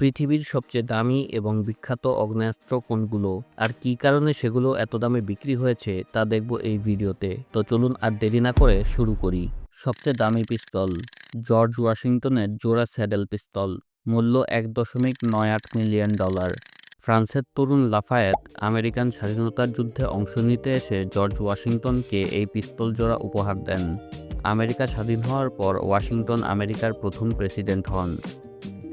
পৃথিবীর সবচেয়ে দামি এবং বিখ্যাত আগ্নেয়াস্ত্র কোনগুলো? আর কী কারণে সেগুলো এত দামে বিক্রি হয়েছে, তা দেখব এই ভিডিওতে। তো চলুন আর দেরি না করে শুরু করি। সবচেয়ে দামি পিস্তল, জর্জ ওয়াশিংটনের জোড়া স্যাডেল পিস্তল, মূল্য এক দশমিক নয় আট মিলিয়ন ডলার। ফ্রান্সের তরুণ লাফায়েত আমেরিকান স্বাধীনতার যুদ্ধে অংশ নিতে এসে জর্জ ওয়াশিংটনকে এই পিস্তল জোড়া উপহার দেন। আমেরিকা স্বাধীন হওয়ার পর ওয়াশিংটন আমেরিকার প্রথম প্রেসিডেন্ট হন।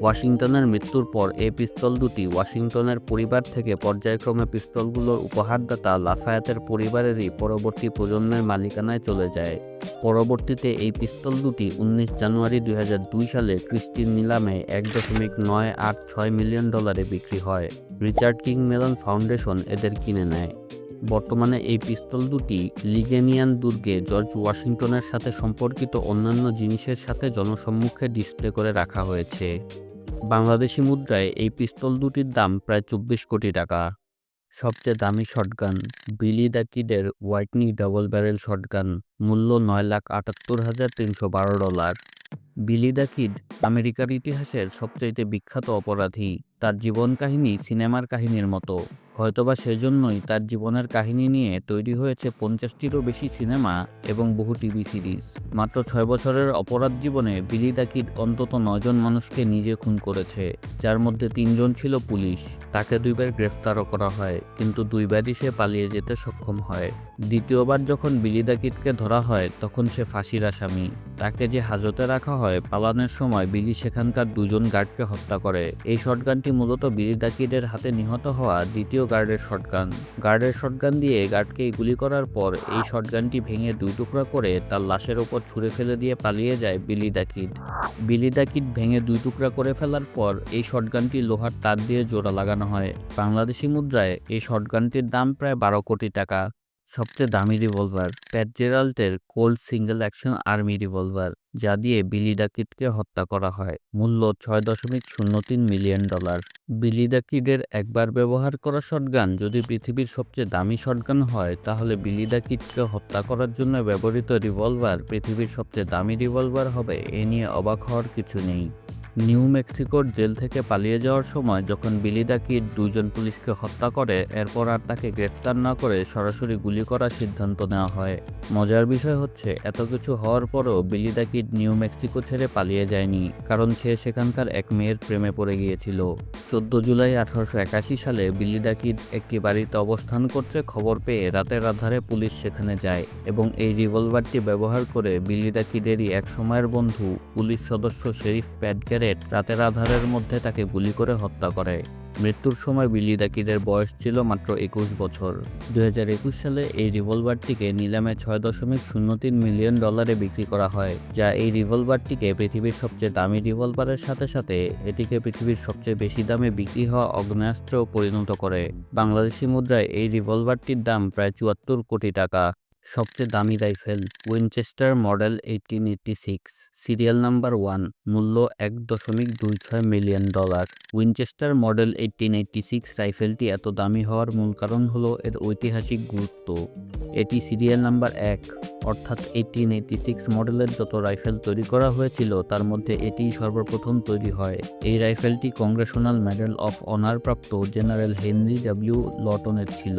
ওয়াশিংটনের মৃত্যুর পর এই পিস্তল দুটি ওয়াশিংটনের পরিবার থেকে পর্যায়ক্রমে পিস্তলগুলোর উপহারদাতা লাফায়াতের পরিবারেরই পরবর্তী প্রজন্মের মালিকানায় চলে যায়। পরবর্তীতে এই পিস্তল দুটি উনিশ জানুয়ারি দুই হাজার দুই সালে ক্রিস্টির নিলামে এক দশমিক নয় আট ছয় মিলিয়ন ডলারে বিক্রি হয়। রিচার্ড কিং মেলন ফাউন্ডেশন এদের কিনে নেয়। বর্তমানে এই পিস্তল দুটি লিগেনিয়ান দুর্গে জর্জ ওয়াশিংটনের সাথে সম্পর্কিত অন্যান্য জিনিসের সাথে জনসম্মুখে ডিসপ্লে করে রাখা হয়েছে। বাংলাদেশি মুদ্রায় এই পিস্তল দুটির দাম প্রায় চব্বিশ কোটি টাকা। সবচেয়ে দামি শটগান, বিলি দ্য কিডের হোয়াইটনি ডাবল ব্যারেল শটগান, মূল্য নয় লাখ আটাত্তর হাজার তিনশো বারো ডলার। বিলি দ্য কিড, আমেরিকার ইতিহাসের সবচাইতে বিখ্যাত অপরাধী, তার জীবন কাহিনী সিনেমার কাহিনীর মতো। হয়তোবা সেজন্যই তার জীবনের কাহিনী নিয়ে তৈরি হয়েছে পঞ্চাশটিরও বেশি সিনেমা এবং বহু টিভি সিরিজ। মাত্র ছয় বছরের অপরাধ জীবনে বিলি দ্য কিড অন্তত নয়জন মানুষকে নিজে খুন করেছে, যার মধ্যে তিনজন ছিল পুলিশ। তাকে দুইবার গ্রেফতারও করা হয়, কিন্তু দুইবারই সে পালিয়ে যেতে সক্ষম হয়। দ্বিতীয়বার যখন বিলি দ্য কিডকে ধরা হয়, তখন সে ফাঁসির আসামি। তাকে যে হাজতে রাখা হয়, পালানোর সময় বিলি সেখানকার দুজন গার্ডকে হত্যা করে। এই শটগানটি মূলত বিলি দ্য হাতে নিহত হওয়া দ্বিতীয় গার্ডের শটগান গার্ডের শটগান দিয়ে গার্ডকে গুলি করার পর এই শটগানটি ভেঙে দুই টুকরা করে তার লাশের ওপর ছুঁড়ে ফেলে দিয়ে পালিয়ে যায় বিলি দ্য বিলি দ্য ভেঙে দুই টুকরা করে ফেলার পর এই শটগানটি লোহার তার দিয়ে জোড়া লাগানো হয়। বাংলাদেশি মুদ্রায় এই শটগানটির দাম প্রায় বারো কোটি টাকা। সবচেয়ে দামি revolver Pat জেরাল্টের Colt single action army revolver যা দিয়ে বিলি ডাকিটকে হত্যা করা হয়। মূল্য ছয় দশমিক শূন্য তিন মিলিয়ন ডলার বিলি ডাকিডের একবার ব্যবহার করা শটগান যদি পৃথিবীর সবচেয়ে দামি শটগান হয়, তাহলে বিলি ডাকিটকে হত্যা করার জন্য ব্যবহৃত রিভলভার পৃথিবীর সবচেয়ে দামি রিভলভার হবে। এ নিয়ে অবাক হওয়ার কিছু নেই। নিউ মেক্সিকোর জেল থেকে পালিয়ে যাওয়ার সময় যখন বিলি ডাকিট দুজন পুলিশকে হত্যা করে, এরপর আর তাকে গ্রেফতার না করে সরাসরি গুলি করার সিদ্ধান্ত নেওয়া হয়। মজার বিষয় হচ্ছে, এত কিছু হওয়ার পরও বিলি ডাকিট নিউ মেক্সিকো ছেড়ে পালিয়ে যায়নি, কারণ সে সেখানকার এক মেয়ের প্রেমে পড়ে গিয়েছিল। চোদ্দ জুলাই আঠারোশো একাশি সালে বিলি ডাকিট একটি বাড়িতে অবস্থান করছে, খবর পেয়ে রাতের আধারে পুলিশ সেখানে যায় এবং এই রিভলভারটি ব্যবহার করে বিলি ডাকিডেরই এক সময়ের বন্ধু, পুলিশ সদস্য শেরিফ প্যাডকে গ্যারেট রাতের আধারের মধ্যে তাকে গুলি করে হত্যা করে। মৃত্যুর সময় বিলি দাকিদের বয়স ছিল মাত্র একুশ বছর। দুই সালে এই রিভলভারটিকে নিলামে ছয় দশমিক শূন্য তিন মিলিয়ন ডলারে বিক্রি করা হয়, যা এই রিভলভারটিকে পৃথিবীর সবচেয়ে দামি রিভলভারের সাথে সাথে এটিকে পৃথিবীর সবচেয়ে বেশি দামে বিক্রি হওয়া অগ্নেয়াস্ত্রেও পরিণত করে। বাংলাদেশি মুদ্রায় এই রিভলভারটির দাম প্রায় চুয়াত্তর কোটি টাকা। সবচেয়ে দামি rifle, Winchester model eighteen eighty six serial number one, মূল্য এক দশমিক দুই ছয় million dollar. Winchester model eighteen eighty six রাইফেলটি এত দামি হওয়ার মূল কারণ হলো এর ঐতিহাসিক গুরুত্ব। এটি সিরিয়াল নাম্বার এক, অর্থাৎ এইটিন এইটটি সিক্স মডেলের যত রাইফেল তৈরি করা হয়েছিল, তার মধ্যে এটিই সর্বপ্রথম তৈরি হয়। এই রাইফেলটি কংগ্রেশনাল মেডেল অফ অনার প্রাপ্ত জেনারেল হেনরি ডাব্লিউ লটনের ছিল।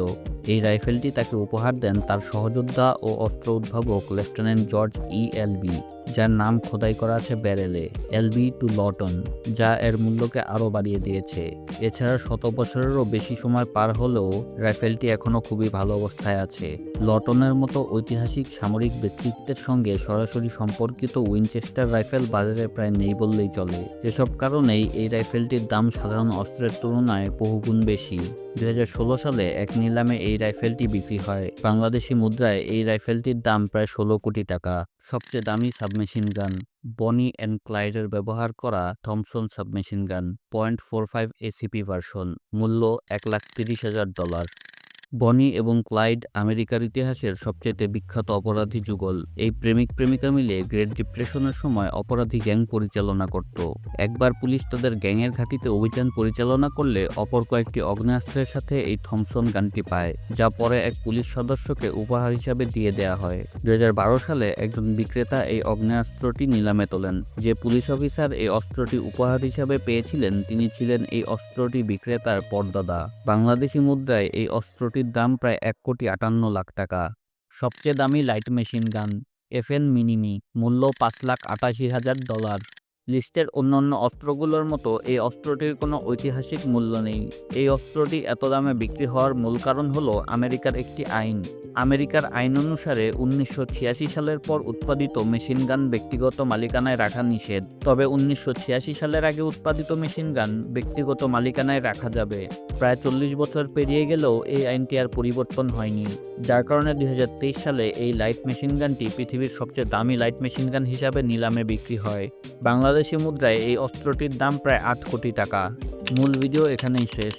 এই রাইফেলটি তাকে উপহার দেন তার সহযোদ্ধা ও অস্ত্র উদ্ভাবক লেফটেন্যান্ট জর্জ ই এলবি যার নাম খোদাই করা আছে ব্যারেলে এলবি টু লটন যা এর মূল্যকে আরও বাড়িয়ে দিয়েছে। এছাড়া শত বছরেরও বেশি সময় পার হলেও রাইফেলটি এখনও খুবই ভালো অবস্থায় আছে। লটনের মতো ঐতিহাসিক সামরিক ব্যক্তিত্বের সঙ্গে সরাসরি সম্পর্কিত উইনচেস্টার রাইফেল বাজারে প্রায় নেই বললেই চলে। এসব কারণেই এই রাইফেলটির দাম সাধারণ অস্ত্রের তুলনায় বহুগুণ বেশি। দুই হাজার ষোলো সালে এক নিলামে এই রাইফেলটি বিক্রি হয়। বাংলাদেশি মুদ্রায় এই রাইফেলটির দাম প্রায় ষোলো কোটি টাকা। সবচেয়ে দামি সাবমেশিন গান, বনি অ্যান্ড ক্লাইডের ব্যবহার করা Thompson submachine gun, point four five A C P version, মূল্য এক লাখ তিরিশ হাজার ডলার। বনি এবং ক্লাইড আমেরিকার ইতিহাসের সবচেয়ে বিখ্যাত অপরাধী যুগল। এই প্রেমিক প্রেমিকা মিলে গ্রেট ডিপ্রেশনের সময় অপরাধী গ্যাং পরিচালনা করত। একবার পুলিশ তাদের গ্যাংয়ের ঘাঁটিতে অভিযান পরিচালনা করলে অপর কয়েকটি অগ্নেয়াস্ত্রের সাথে এই থমসন গানটি পায়, যা পরে এক পুলিশ সদস্যকে উপহার হিসাবে দিয়ে দেয়া হয়। দু হাজার বারো সালে একজন বিক্রেতা এই অগ্নেয়াস্ত্রটি নিলামে তোলেন। যে পুলিশ অফিসার এই অস্ত্রটি উপহার হিসাবে পেয়েছিলেন, তিনি ছিলেন এই অস্ত্রটি বিক্রেতার পরদাদা। বাংলাদেশি মুদ্রায় এই অস্ত্রটির দাম প্রায় এক কোটি আটান্ন লাখ টাকা। সবচেয়ে দামি light machine gun, FN Minimi, মূল্য পাঁচ লাখ আটাশি হাজার ডলার। লিস্টের অন্যান্য অস্ত্রগুলোর মতো এই অস্ত্রটির কোনো ঐতিহাসিক মূল্য নেই। এই অস্ত্রটি এত দামে বিক্রি হওয়ার মূল কারণ হলো আমেরিকার একটি আইন। আমেরিকার আইন অনুসারে উনিশশো ছিয়াশি সালের পর উৎপাদিত মেশিন গান ব্যক্তিগত মালিকানায় রাখা নিষেধ। তবে উনিশশো ছিয়াশি সালের আগে উৎপাদিত মেশিন গান ব্যক্তিগত মালিকানায় রাখা যাবে। প্রায় চল্লিশ বছর পেরিয়ে গেলেও এই আইনটি আর পরিবর্তন হয়নি। যার কারণে দুই হাজার তেইশ সালে এই লাইট মেশিন গানটি পৃথিবীর সবচেয়ে দামি লাইট মেশিন গান হিসাবে নিলামে বিক্রি হয়। বাংলাদেশি মুদ্রায় এই অস্ত্রটির দাম প্রায় আট কোটি টাকা। মূল ভিডিও এখানেই শেষ।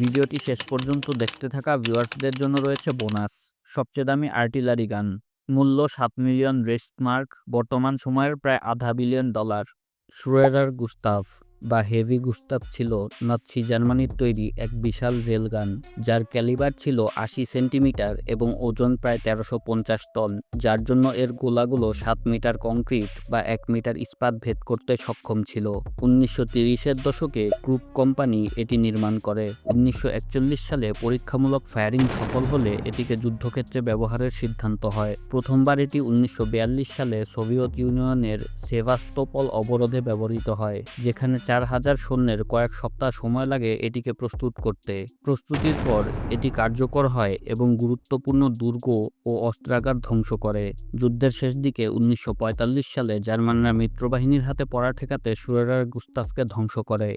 ভিডিওটি শেষ পর্যন্ত দেখতে থাকা ভিউয়ার্সদের জন্য রয়েছে বোনাস। সবচেয়ে দামি আর্টিলারি গান। মূল্য সাত মিলিয়ন রেস্টমার্ক, বর্তমান সময়ের প্রায় আধা বিলিয়ন ডলার। শ্রুয়েরার গুস্তাফ। বা হেভি গুস্তাফ ছিল নাৎসি জার্মানির তৈরি এক বিশাল রেলগান, যার ক্যালিবার ছিল আশি সেন্টিমিটার এবং ওজন প্রায় তেরোশো পঞ্চাশ টন, যার জন্য এর গোলাগুলো সাত মিটার কংক্রিট বা এক মিটার ইস্পাত ভেদ করতে সক্ষম ছিল। উনিশশো তিরিশের দশকে ক্রুপ কোম্পানি এটি নির্মাণ করে। উনিশশো একচল্লিশ সালে পরীক্ষামূলক ফায়ারিং সফল হলে এটিকে যুদ্ধক্ষেত্রে ব্যবহারের সিদ্ধান্ত হয়। প্রথমবার এটি উনিশশো বিয়াল্লিশ সালে সোভিয়েত ইউনিয়নের সেভাস্তোপল অবরোধে ব্যবহৃত হয়, যেখানে চার হাজার সৈন্যের কয়েক সপ্তাহ সময় লাগে এটিকে প্রস্তুত করতে। প্রস্তুতির পর এটি কার্যকর হয় এবং গুরুত্বপূর্ণ দুর্গ ও অস্ত্রাগার ধ্বংস করে। যুদ্ধের শেষ দিকে উনিশশো সালে জার্মানরা মিত্রবাহিনীর হাতে পড়া ঠেকাতে সুরেরার গুস্তাফকে ধ্বংস করে।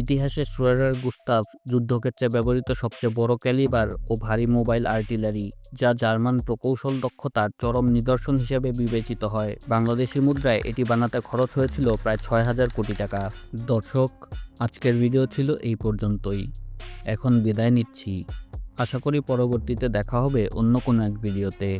ইতিহাসে সুরেরার গুস্তাফ যুদ্ধক্ষেত্রে ব্যবহৃত সবচেয়ে বড় ক্যালিবার ও ভারী মোবাইল আর্টিলারি, যা জার্মান প্রকৌশল দক্ষতার চরম নিদর্শন হিসেবে বিবেচিত হয়। বাংলাদেশি মুদ্রায় এটি বানাতে খরচ হয়েছিল প্রায় ছয় হাজার কোটি টাকা। দর্শক, আজকের ভিডিও ছিল এই পর্যন্তই। এখন বিদায় নিচ্ছি। আশা করি পরবর্তীতে দেখা হবে অন্য কোনো এক ভিডিওতে